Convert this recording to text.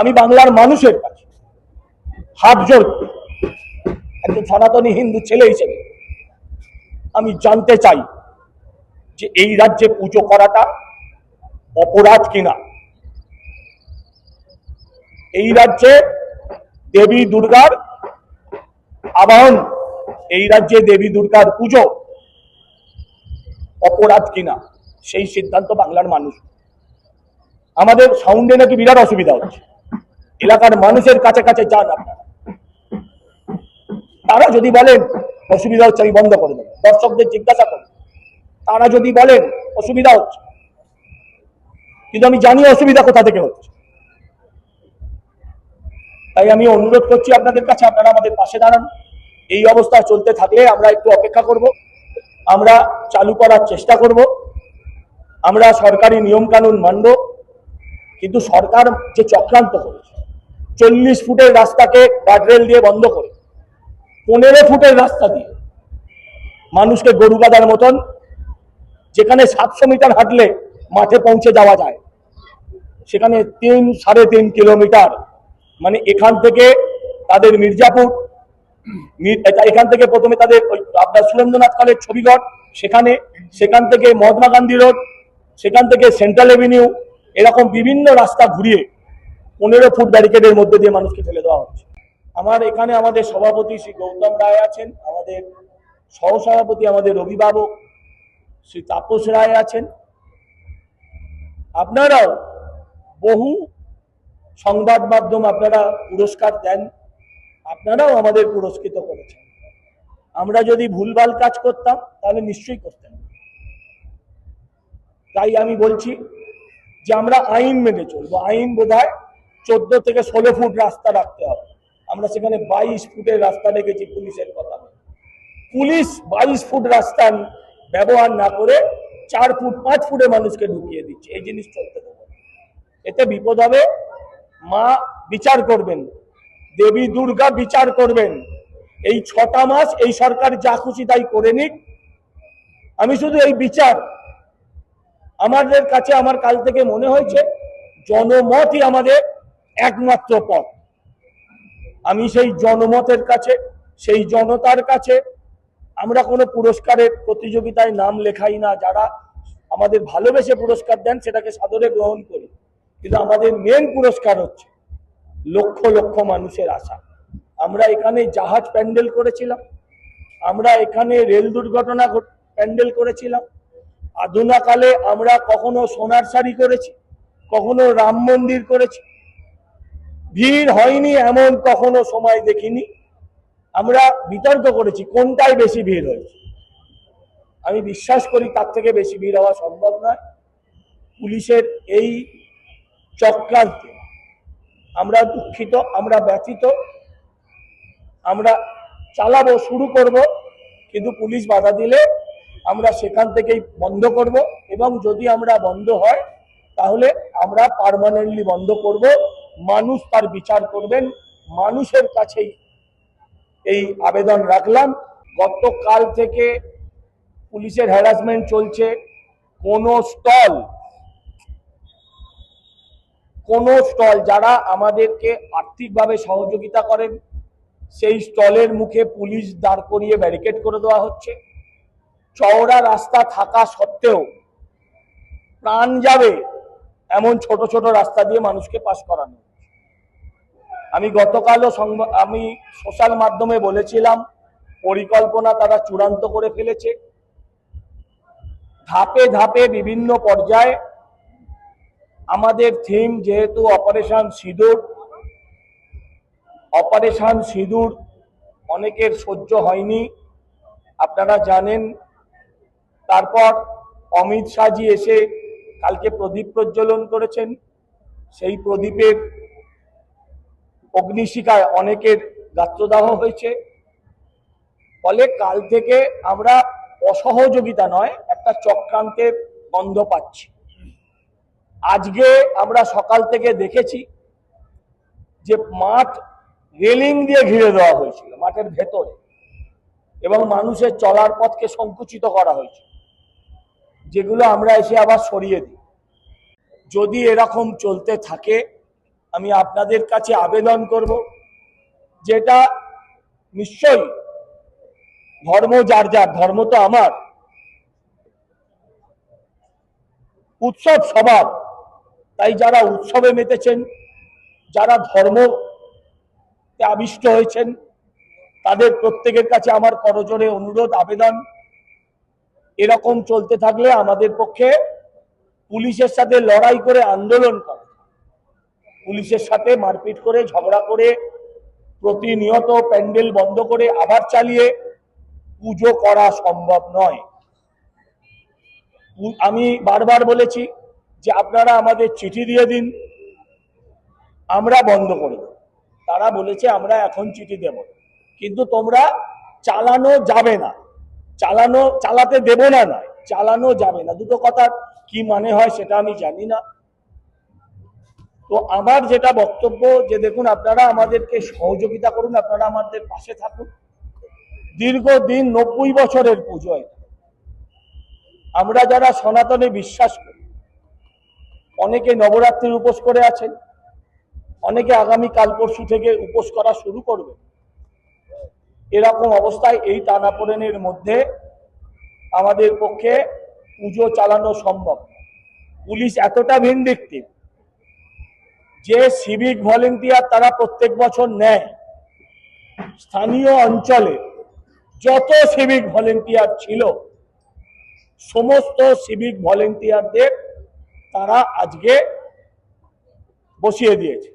আমি বাংলার মানুষের কাছে হাত জোর একজন সনাতনী হিন্দু ছেলে হিসেবে আমি জানতে চাই যে এই রাজ্যে পুজো করাটা অপরাধ কিনা। এই রাজ্যে দেবী দুর্গার আবাহন, এই রাজ্যে দেবী দুর্গার পুজো অপরাধ কিনা, সেই সিদ্ধান্ত বাংলার মানুষ। আমাদের সাউন্ডে নাকি বিরাট অসুবিধা হচ্ছে। এলাকার মানুষের কাছে কাছে যান তারা যদি বলেন, অসুবিধা হচ্ছে, আমি বন্ধ করে দেবো। দর্শকদের জিজ্ঞাসা করুন। তারা যদি বলেন, অসুবিধা হচ্ছে। কিন্তু আমি জানি অসুবিধা কোথা থেকে হচ্ছে। তাই আমি অনুরোধ করছি আপনাদের কাছে, আপনারা আমাদের পাশে দাঁড়ান। এই অবস্থা চলতে থাকলে আমরা একটু অপেক্ষা করব। আমরা চালু করার চেষ্টা করব। আমরা সরকারি নিয়মকানুন মানব, কিন্তু সরকার যে চক্রান্ত করেছে চল্লিশ ফুটের রাস্তাকে গার্ডরেল দিয়ে বন্ধ করে, পনেরো ফুটের রাস্তা দিয়ে মানুষকে গরু গাদার মতন যেখানে সাতশো মিটার হাঁটলে মাঠে পৌঁছে যাওয়া যায়, সেখানে তিন, সাড়ে তিন কিলোমিটার মানে এখান থেকে তাদের মির্জাপুর এখান থেকে প্রথমে তাদের ওই আপনার সুরেন্দ্রনাথ কালের ছবিঘর, সেখানে, সেখান থেকে মহাত্মা গান্ধী রোড, সেখান থেকে সেন্ট্রাল এভিনিউ, এরকম বিভিন্ন রাস্তা ঘুরিয়ে পনেরো ফুট ব্যারিকেডের মধ্যে দিয়ে মানুষকে ফেলে দেওয়া হচ্ছে। আমার এখানে আমাদের সভাপতি শ্রী গৌতম রায় আছেন, আমাদের সহসভাপতি আমাদের অভিভাবক শ্রী তাপস রায় আছেন। আপনারাও বহু সংবাদ মাধ্যম আপনারা পুরস্কার দেন, আপনারাও আমাদের পুরস্কৃত করেছেন। আমরা যদি ভুলভাল কাজ করতাম, তাহলে নিশ্চয়ই করতেন। তাই আমি বলছি যে আমরা আইন মেনে চলবো। আইন বোধ হয় চোদ্দ থেকে ষোলো ফুট রাস্তা রাখতে হবে। আমরা সেখানে বাইশ ফুটের রাস্তা রেখেছি পুলিশের কথা। পুলিশ বাইশ ফুট রাস্তা ব্যবহার না করে চার ফুট, পাঁচ ফুটে মানুষকে ঢুকিয়ে দিচ্ছে। এই জিনিস চলতে দেবো এতে বিপদ হবে। মা বিচার করবেন। দেবী দুর্গা বিচার করবেন। এই ছটা মাস এই সরকার যা খুশি তাই করে নিক। আমি শুধু এই বিচার। আমাদের কাছে আমার কাল থেকে মনে হয়েছে, জনমতই আমাদের একমাত্র পথ। আমি সেই জনমতের কাছে, সেই জনতার কাছে আমরা কোনো পুরস্কারের প্রতিযোগিতায় নাম লেখাই না, যারা আমাদের ভালোবেসে পুরস্কার দেন সেটাকে সাদরে গ্রহণ করি। কিন্তু আমাদের মেন পুরস্কার হচ্ছে লক্ষ লক্ষ মানুষের আশা। আমরা এখানে জাহাজ প্যান্ডেল করেছিলাম, আমরা এখানে রেল দুর্ঘটনা ঘট- প্যান্ডেল করেছিলাম। আধুনাকালে আমরা কখনো সোনার শাড়ি করেছি, কখনো রাম মন্দির করেছি ভিড় হয়নি এমন কখনো সময় দেখিনি। আমরা বিতর্ক করেছি, কোনটায় বেশি ভিড় হয়েছে? আমি বিশ্বাস করি তার থেকে বেশি ভিড় হওয়া সম্ভব নয়। পুলিশের এই চক্রান্তে আমরা দুঃখিত, আমরা ব্যথিত, আমরা চালাবো, শুরু করব, কিন্তু পুলিশ বাধা দিলে আমরা সেখান থেকেই বন্ধ করব এবং যদি আমরা বন্ধ হয়, তাহলে আমরা পার্মানেন্টলি বন্ধ করব। মানুষ তার বিচার করবেন, মানুষের কাছেই এই আবেদন রাখলাম। গতকাল থেকে পুলিশের হ্যারাসমেন্ট চলছে। কোন স্টল কোন স্টল যারা আমাদেরকে আর্থিকভাবে সহযোগিতা করেন, সেই স্টলের মুখে পুলিশ দাঁড় করিয়ে ব্যারিকেড করে দেওয়া হচ্ছে। চওড়া রাস্তা থাকা সত্ত্বেও প্রাণ যাবে এমন ছোট ছোট রাস্তা দিয়ে মানুষকে পাশ করানো। আমি গতকালও আমি সোশ্যাল মাধ্যমে বলেছিলাম, পরিকল্পনা তারা চূড়ান্ত করে ফেলেছে। ধাপে ধাপে বিভিন্ন পর্যায়ে আমাদের থিম যেহেতু অপারেশন সিঁদুর অপারেশন সিঁদুর অনেকের সহ্য হয়নি। আপনারা জানেন, তারপর অমিত শাহজি এসে কালকে প্রদীপ প্রজ্বলন করেছেন। সেই প্রদীপের অগ্নিশিখায় অনেকের গাত্রদাহ হয়েছে। ফলে কাল থেকে আমরা অসহযোগিতা নয়, একটা চক্রান্তের গন্ধ পাচ্ছি। আজকে আমরা সকাল থেকে দেখেছি যে মাঠ রেলিং দিয়ে ঘিরে দেওয়া হয়েছিল, মাঠের ভেতরে। এবং মানুষের চলার পথকে সংকুচিত করা হয়েছে, যেগুলো আমরা এসে আবার সরিয়ে দিই। যদি এরকম চলতে থাকে আমি আপনাদের কাছে আবেদন করব, যেটা নিশ্চয়ই ধর্ম যার যার, ধর্ম তো আমার। উৎসব স্বভাব তাই যারা উৎসবে মেতেছেন, যারা ধর্ম আবিষ্ট হয়েছেন, তাদের প্রত্যেকের কাছে আমার করজোরে অনুরোধ, আবেদন। এরকম চলতে থাকলে আমাদের পক্ষে পুলিশের সাথে লড়াই করে আন্দোলন করা। পুলিশের সাথে মারপিট করে, ঝগড়া করে, প্রতিনিয়ত প্যান্ডেল বন্ধ করে আবার চালিয়ে পুজো করা সম্ভব নয়। আমি বারবার বলেছি যে আপনারা আমাদের চিঠি দিয়ে দিন, আমরা বন্ধ করে। তারা বলেছে, আমরা এখন চিঠি দেব কিন্তু তোমরা চালানো যাবে না। চালানো, চালাতে দেব না নয়, চালানো যাবে না। দুটো কথা কি মানে হয় সেটা আমি জানি না। তো আমার যেটা বক্তব্য যে দেখুন, আপনারা আমাদেরকে সহযোগিতা করুন, আপনারা আমাদের পাশে থাকুন। দীর্ঘদিন নব্বই বছরের পুজো আমরা যারা সনাতনে বিশ্বাস করি, অনেকে নবরাত্রির উপোস করে আছেন, অনেকে আগামী কাল পরশু থেকে উপোস করা শুরু করবে। এরকম অবস্থায় এই টানাপোড়েনের মধ্যে আমাদের পক্ষে পুজো চালানো সম্ভব। পুলিশ এতটা ভিন্ডিকটিভ যে সিভিক ভলেন্টিয়ার তারা প্রত্যেক বছর নেয়, স্থানীয় অঞ্চলে যত সিভিক ভলেন্টিয়ার ছিল, সমস্ত সিভিক ভলেন্টিয়ারদের তারা আজকে বসিয়ে দিয়েছে।